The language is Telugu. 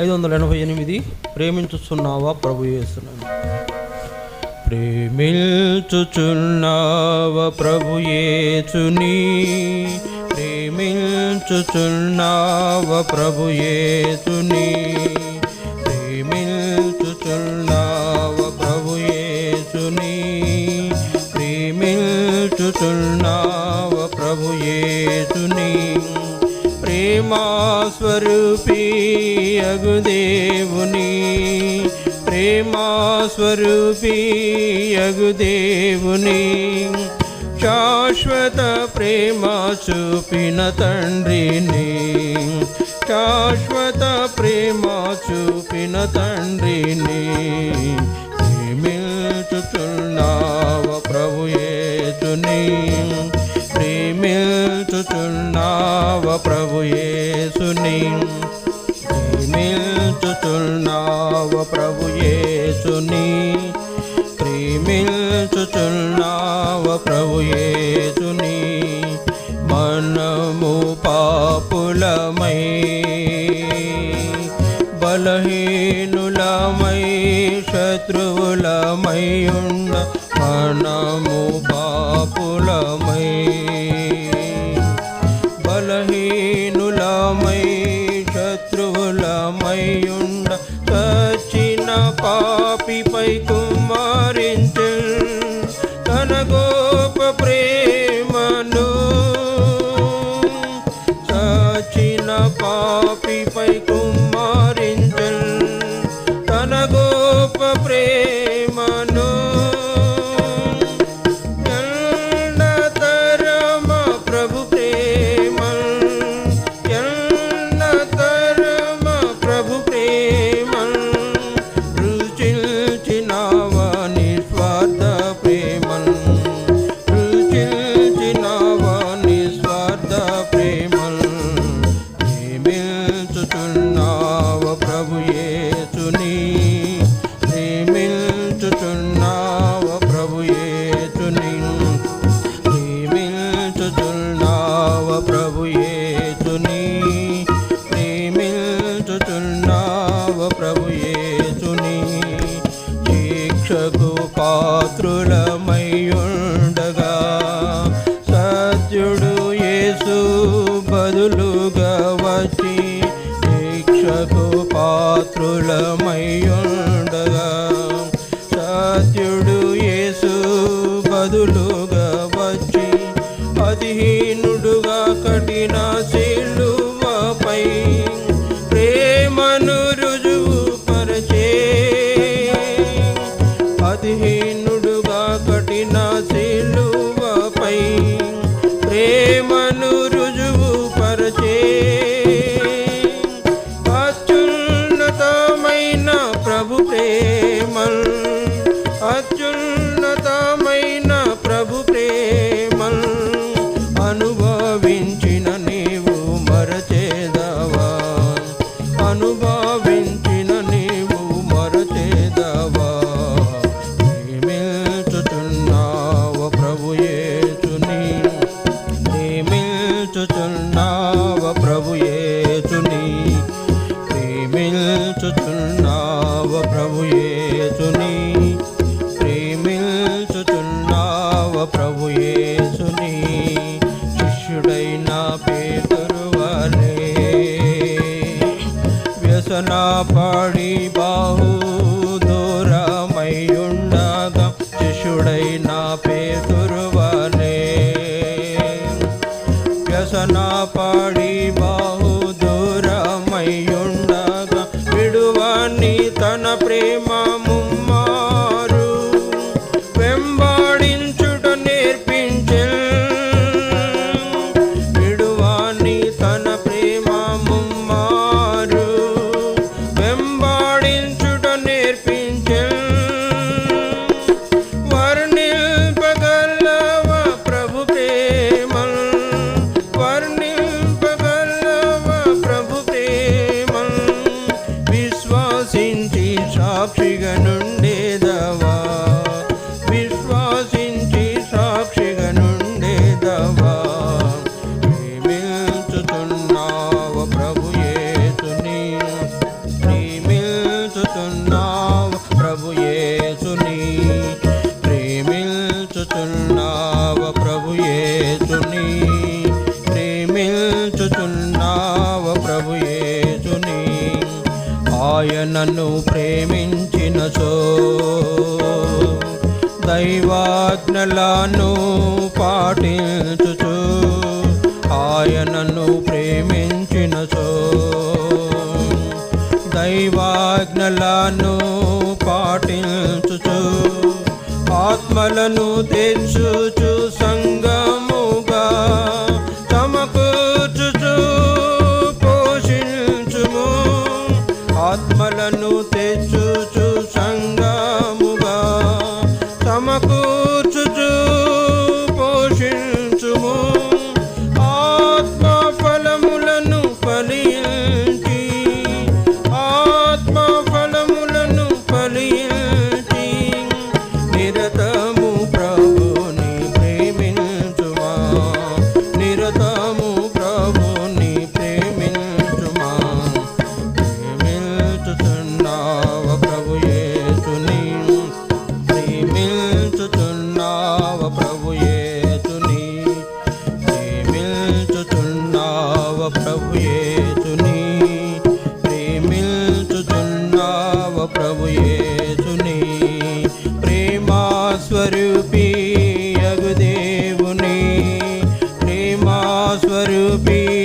ఐదు వందల ఎనభై ఎనిమిది ప్రేమించుచున్నావా ప్రభు చేస్తున్నాను ప్రేమించుచున్నావా ప్రభు యేసుని ప్రేమించుచున్నావా ప్రభు యేసుని ప్రేమించుచున్నావా ప్రభు యేసుని ప్రేమించుచున్నావా ప్రభు యేసుని ప్రేమాస్వరూపి యగుదేవుని అగు దేవుని శాశ్వత ప్రేమ చూపిన తండ్రిని శాశ్వత ప్రేమ చూపిన తండ్రిని ప్రేమిల్చుచున్నావ ప్రభుయేతుని ప్రేమిల్చుచున్నావ ప్రభుయే ప్రేమించుచున్నావ ప్రభు యేసుని. ప్రేమించుచున్నావ ప్రభు యేసుని. మనము పాపులమై బలహీనులమై శత్రువులమై ఉండ మనము పాపులమై. శత్రువులమై ఉండ చచ్చిన పాపిపై కుమారించు పాత్రులమయ్యుండగా సత్యుడు యేసు బదులుగా వచ్చి శిక్షకు పాత్రులమయ్యుండగా సత్యుడు యేసు బదులుగా వచ్చి అధిహీనుడుగా కఠిన ప్రభు మంచిగా నన్ను ప్రేమించిన ప్రేమించినచో. దైవాజ్ఞలను పాటించుచు ఆయనను ప్రేమించినచో. దైవాజ్ఞలను పాటించుచు ఆత్మలను తెచ్చుచు సంగ ఆత్మలను తెచ్చుచు సంగముగా సమకూర్చుచు పోషించుము. ఆత్మ ఫలములను ఫలించి be